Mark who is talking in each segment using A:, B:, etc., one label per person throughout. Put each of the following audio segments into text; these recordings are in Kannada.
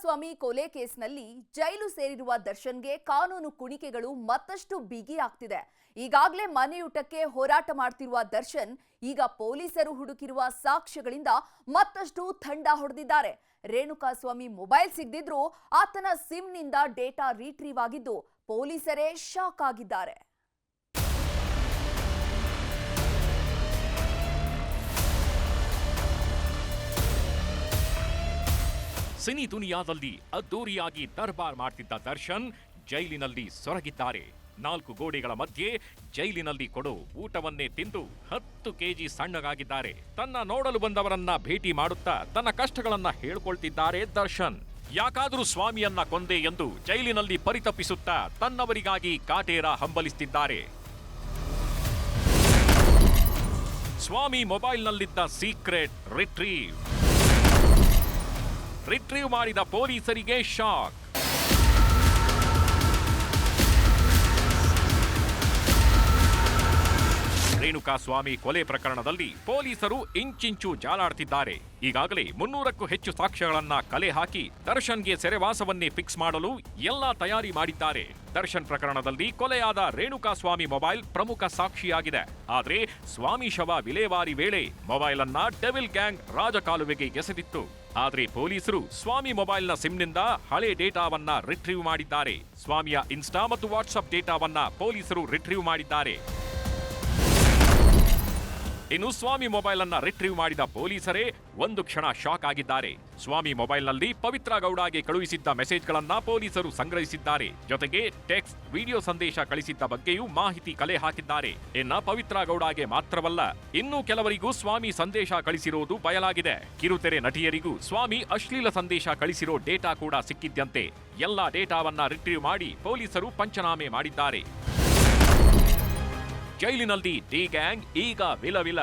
A: ರೇಣುಕಾಸ್ವಾಮಿ ಕೊಲೆ ಕೇಸ್ನಲ್ಲಿ ಜೈಲು ಸೇರಿರುವ ದರ್ಶನ್ಗೆ ಕಾನೂನು ಕುಣಿಕೆಗಳು ಮತ್ತಷ್ಟು ಬಿಗಿಯಾಗ್ತಿದೆ ಈಗಾಗಲೇ ಮನೆಯೂಟಕ್ಕೆ ಹೋರಾಟ ಮಾಡ್ತಿರುವ ದರ್ಶನ್ ಈಗ ಪೊಲೀಸರು ಹುಡುಕಿರುವ ಸಾಕ್ಷ್ಯಗಳಿಂದ ಮತ್ತಷ್ಟು ಥಂಡ ಹೊಡೆದಿದ್ದಾರೆ. ರೇಣುಕಾಸ್ವಾಮಿ ಮೊಬೈಲ್ ಸಿಗದಿದ್ರೂ ಆತನ ಸಿಮ್ನಿಂದ ಡೇಟಾ ರೀಟ್ರೀವ್ ಆಗಿದ್ದು ಪೊಲೀಸರೇ ಶಾಕ್ ಆಗಿದ್ದಾರೆ.
B: ಸಿನಿ ದುನಿಯಾದಲ್ಲಿ ಅದ್ದೂರಿಯಾಗಿ ದರ್ಬಾರ್ ಮಾಡ್ತಿದ್ದ ದರ್ಶನ್ ಜೈಲಿನಲ್ಲಿ ಸೊರಗಿದ್ದಾರೆ. ನಾಲ್ಕು ಗೋಡೆಗಳ ಮಧ್ಯೆ ಜೈಲಿನಲ್ಲಿ ಕೊಡು ಊಟವನ್ನೇ ತಿಂದು ಹತ್ತು ಕೆಜಿ ಸಣ್ಣಗಾಗಿದ್ದಾರೆ. ತನ್ನ ನೋಡಲು ಬಂದವರನ್ನ ಭೇಟಿ ಮಾಡುತ್ತಾ ತನ್ನ ಕಷ್ಟಗಳನ್ನ ಹೇಳ್ಕೊಳ್ತಿದ್ದಾರೆ ದರ್ಶನ್. ಯಾಕಾದರೂ ಸ್ವಾಮಿಯನ್ನ ಕೊಂದೆ ಎಂದು ಜೈಲಿನಲ್ಲಿ ಪರಿತಪಿಸುತ್ತಾ ತನ್ನವರಿಗಾಗಿ ಕಾಟೇರ ಹಂಬಲಿಸುತ್ತಿದ್ದಾರೆ ಸ್ವಾಮಿ ಮೊಬೈಲ್ನಲ್ಲಿದ್ದ ಸೀಕ್ರೆಟ್ ರಿಟ್ರೀವ್. ರಿಟ್ರೀವ್ ಮಾಡಿದ ಪೊಲೀಸರಿಗೆ ಶಾಕ್. ರೇಣುಕಾಸ್ವಾಮಿ ಕೊಲೆ ಪ್ರಕರಣದಲ್ಲಿ ಪೊಲೀಸರು ಇಂಚಿಂಚು ಜಾಲಾಡ್ತಿದ್ದಾರೆ. ಈಗಾಗಲೇ ಮುನ್ನೂರಕ್ಕೂ ಹೆಚ್ಚು ಸಾಕ್ಷ್ಯಗಳನ್ನ ಕಲೆ ಹಾಕಿ ದರ್ಶನ್ಗೆ ಸೆರೆವಾಸವನ್ನೇ ಫಿಕ್ಸ್ ಮಾಡಲು ಎಲ್ಲಾ ತಯಾರಿ ಮಾಡಿದ್ದಾರೆ. ದರ್ಶನ್ ಪ್ರಕರಣದಲ್ಲಿ ಕೊಲೆಯಾದ ರೇಣುಕಾಸ್ವಾಮಿ ಮೊಬೈಲ್ ಪ್ರಮುಖ ಸಾಕ್ಷಿಯಾಗಿದೆ. ಆದರೆ ಸ್ವಾಮಿ ಶವ ವಿಲೇವಾರಿ ವೇಳೆ ಮೊಬೈಲ್ ಅನ್ನ ಡೆವಿಲ್ ಗ್ಯಾಂಗ್ ರಾಜಕಾಲುವೆಗೆ ಎಸೆದಿತ್ತು. ಆದ್ರೆ ಪೊಲೀಸರು ಸ್ವಾಮಿ ಮೊಬೈಲ್ನ ಸಿಮ್ನಿಂದ ಹಳೆ ಡೇಟಾವನ್ನ ರಿಟ್ರೀವ್ ಮಾಡಿದ್ದಾರೆ. ಸ್ವಾಮಿಯ ಇನ್ಸ್ಟಾ ಮತ್ತು ವಾಟ್ಸಪ್ ಡೇಟಾವನ್ನ ಪೊಲೀಸರು ರಿಟ್ರೀವ್ ಮಾಡಿದ್ದಾರೆ. ಇನ್ನು ಸ್ವಾಮಿ ಮೊಬೈಲ್ ಅನ್ನ ರಿಟ್ರೀವ್ ಮಾಡಿದ ಪೊಲೀಸರೇ ಒಂದು ಕ್ಷಣ ಶಾಕ್ ಆಗಿದ್ದಾರೆ. ಸ್ವಾಮಿ ಮೊಬೈಲ್ನಲ್ಲಿ ಪವಿತ್ರ ಗೌಡಾಗೆ ಕಳುಹಿಸಿದ್ದ ಮೆಸೇಜ್ಗಳನ್ನ ಪೊಲೀಸರು ಸಂಗ್ರಹಿಸಿದ್ದಾರೆ. ಜೊತೆಗೆ ಟೆಕ್ಸ್ಟ್, ವಿಡಿಯೋ ಸಂದೇಶ ಕಳಿಸಿದ್ದ ಬಗ್ಗೆಯೂ ಮಾಹಿತಿ ಕಲೆ ಹಾಕಿದ್ದಾರೆ. ಇನ್ನ ಪವಿತ್ರ ಗೌಡಾಗೆ ಮಾತ್ರವಲ್ಲ, ಇನ್ನೂ ಕೆಲವರಿಗೂ ಸ್ವಾಮಿ ಸಂದೇಶ ಕಳಿಸಿರೋದು ಬಯಲಾಗಿದೆ. ಕಿರುತೆರೆ ನಟಿಯರಿಗೂ ಸ್ವಾಮಿ ಅಶ್ಲೀಲ ಸಂದೇಶ ಕಳಿಸಿರೋ ಡೇಟಾ ಕೂಡ ಸಿಕ್ಕಿದ್ದಂತೆ ಎಲ್ಲಾ ಡೇಟಾವನ್ನ ರಿಟ್ರೀವ್ ಮಾಡಿ ಪೊಲೀಸರು ಪಂಚನಾಮೆ ಮಾಡಿದ್ದಾರೆ. ಜೈಲಿನಲ್ಲಿ ಡಿ ಗ್ಯಾಂಗ್ ಈಗ ವಿಲವಿಲ.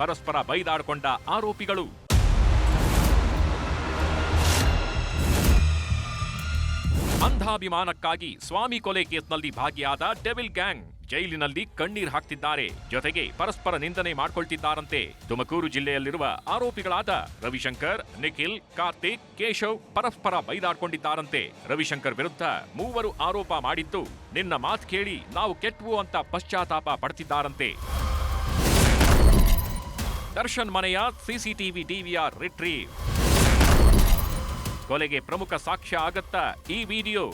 B: ಪರಸ್ಪರ ಬೈದಾಡಿಕೊಂಡ ಆರೋಪಿಗಳು. ಅಂಧಾಭಿಮಾನಕ್ಕಾಗಿ ಸ್ವಾಮಿ ಕೊಲೆ ಕೇಸ್ನಲ್ಲಿ ಭಾಗಿಯಾದ ಡೆವಿಲ್ ಗ್ಯಾಂಗ್ ಜೈಲಿನಲ್ಲಿ ಕಣ್ಣೀರ್ ಹಾಕ್ತಿದ್ದಾರೆ. ಜೊತೆಗೆ ಪರಸ್ಪರ ನಿಂದನೆ ಮಾಡಿಕೊಳ್ತಿದ್ದಾರಂತೆ. ತುಮಕೂರು ಜಿಲ್ಲೆಯಲ್ಲಿರುವ ಆರೋಪಿಗಳಾದ ರವಿಶಂಕರ್, ನಿಖಿಲ್, ಕಾರ್ತಿಕ್, ಕೇಶವ್ ಪರಸ್ಪರ ಬೈದಾಡ್ಕೊಂಡಿದ್ದಾರಂತೆ. ರವಿಶಂಕರ್ ವಿರುದ್ಧ ಮೂವರು ಆರೋಪ ಮಾಡಿದ್ದು, ನಿನ್ನ ಮಾತು ಕೇಳಿ ನಾವು ಕೆಟ್ಟವು ಅಂತ ಪಶ್ಚಾತ್ತಾಪ ಪಡ್ತಿದ್ದಾರಂತೆ. ದರ್ಶನ್ ಮನೆಯ ಸಿಸಿಟಿವಿ ಡಿವಿಆರ್ ರಿಟ್ರೀವ್. ಕೊಲೆಗೆ ಪ್ರಮುಖ ಸಾಕ್ಷ್ಯ ಆಗತ್ತಾ ಈ ವಿಡಿಯೋ.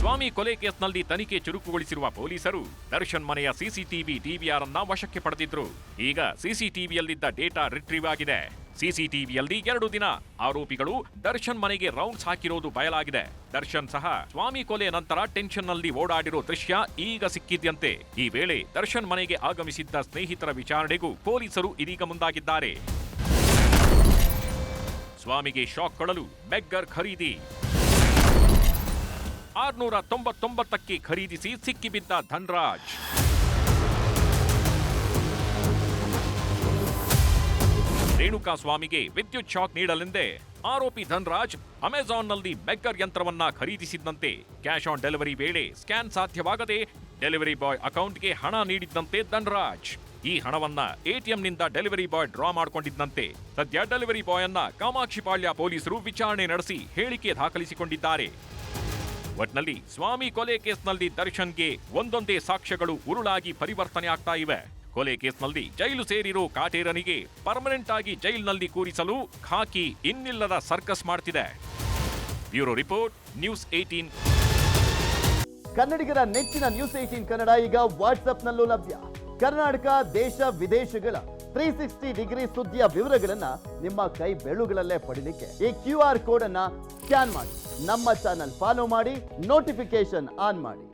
B: ಸ್ವಾಮಿ ಕೊಲೆ ಕೇಸ್ನಲ್ಲಿ ತನಿಖೆ ಚುರುಕುಗೊಳಿಸಿರುವ ಪೊಲೀಸರು ದರ್ಶನ್ ಮನೆಯ ಸಿಸಿಟಿವಿ ಡಿವಿಆರ್ ಅನ್ನ ವಶಕ್ಕೆ ಪಡೆದಿದ್ರು. ಈಗ ಸಿಸಿಟಿವಿಯಲ್ಲಿದ್ದ ಡೇಟಾ ರಿಟ್ರೀವ್ ಆಗಿದೆ. ಸಿಸಿಟಿವಿಯಲ್ಲಿ ಎರಡು ದಿನ ಆರೋಪಿಗಳು ದರ್ಶನ್ ಮನೆಗೆ ರೌಂಡ್ಸ್ ಹಾಕಿರೋದು ಬಯಲಾಗಿದೆ. ದರ್ಶನ್ ಸಹ ಸ್ವಾಮಿ ಕೊಲೆ ನಂತರ ಟೆನ್ಷನ್ನಲ್ಲಿ ಓಡಾಡಿರೋ ದೃಶ್ಯ ಈಗ ಸಿಕ್ಕಿದ್ಯಂತೆ. ಈ ವೇಳೆ ದರ್ಶನ್ ಮನೆಗೆ ಆಗಮಿಸಿದ್ದ ಸ್ನೇಹಿತರ ವಿಚಾರಣೆಗೂ ಪೊಲೀಸರು ಇದೀಗ ಮುಂದಾಗಿದ್ದಾರೆ. ಸ್ವಾಮಿಗೆ ಶಾಕ್ ಕೊಡಲು ಬೆಗ್ಗರ್ ಖರೀದಿ. ಆರ್ನೂರ ತೊಂಬತ್ತೊಂಬತ್ತಕ್ಕೆ ಖರೀದಿಸಿ ಸಿಕ್ಕಿಬಿದ್ದ ಧನ್ರಾಜ್. ರೇಣುಕಾ ಸ್ವಾಮಿಗೆ ವಿದ್ಯುತ್ ಶಾಕ್ ನೀಡಲೆಂದೇ ಆರೋಪಿ ಧನ್ರಾಜ್ ಅಮೆಜಾನ್ನಲ್ಲಿ ಬೆಕ್ಕರ್ ಯಂತ್ರವನ್ನ ಖರೀದಿಸಿದ್ದಂತೆ ಕ್ಯಾಶ್ ಆನ್ ಡೆಲಿವರಿ ವೇಳೆ ಸ್ಕ್ಯಾನ್ ಸಾಧ್ಯವಾಗದೆ ಡೆಲಿವರಿ ಬಾಯ್ ಅಕೌಂಟ್ಗೆ ಹಣ ನೀಡಿದ್ದಂತೆ ಧನ್ರಾಜ್. ಈ ಹಣವನ್ನ ಎಟಿಎಂನಿಂದ ಡೆಲಿವರಿ ಬಾಯ್ ಡ್ರಾ ಮಾಡಿಕೊಂಡಿದ್ದಂತೆ ಸದ್ಯ ಡೆಲಿವರಿ ಬಾಯ್ ಅನ್ನ ಕಾಮಾಕ್ಷಿಪಾಳ್ಯ ಪೊಲೀಸರು ವಿಚಾರಣೆ ನಡೆಸಿ ಹೇಳಿಕೆ ದಾಖಲಿಸಿಕೊಂಡಿದ್ದಾರೆ. ಒಟ್ನಲ್ಲಿ ಸ್ವಾಮಿ ಕೊಲೆ ಕೇಸ್ನಲ್ಲಿ ದರ್ಶನ್ಗೆ ಒಂದೊಂದೇ ಸಾಕ್ಷ್ಯಗಳು ಉರುಳಾಗಿ ಪರಿವರ್ತನೆ ಆಗ್ತಾ ಇವೆ. ಕೊಲೆ ಕೇಸ್ನಲ್ಲಿ ಜೈಲು ಸೇರಿರೋ ಕಾಟೇರನಿಗೆ ಪರ್ಮನೆಂಟ್ ಆಗಿ ಜೈಲಿನಲ್ಲಿ ಕೂರಿಸಲು ಖಾಕಿ ಇನ್ನಿಲ್ಲದ ಸರ್ಕಸ್ ಮಾಡ್ತಿದೆ. ಬ್ಯೂರೋ ರಿಪೋರ್ಟ್, ನ್ಯೂಸ್ ಏಟೀನ್
C: ಕನ್ನಡಿಗರ ನೆಚ್ಚಿನ ನ್ಯೂಸ್ ಏಟೀನ್ ಕನ್ನಡ ಈಗ ವಾಟ್ಸ್ಆಪ್ನಲ್ಲೂ ಲಭ್ಯ. ಕರ್ನಾಟಕ, ದೇಶ ವಿದೇಶಗಳ ತ್ರೀ ಸಿಕ್ಸ್ಟಿ ಡಿಗ್ರಿ ಸುದ್ದಿಯ ವಿವರಗಳನ್ನ ನಿಮ್ಮ ಕೈ ಬೆಳುಗಳಲ್ಲೇ ಪಡಿಲಿಕ್ಕೆ ಈ ಕ್ಯೂ ಆರ್ ಕೋಡ್ ಅನ್ನ ಸ್ಕ್ಯಾನ್ ಮಾಡಿ. ನಮ್ಮ ಚಾನಲ್ ಫಾಲೋ ಮಾಡಿ ನೋಟಿಫಿಕೇಶನ್ ಆನ್ ಮಾಡಿ.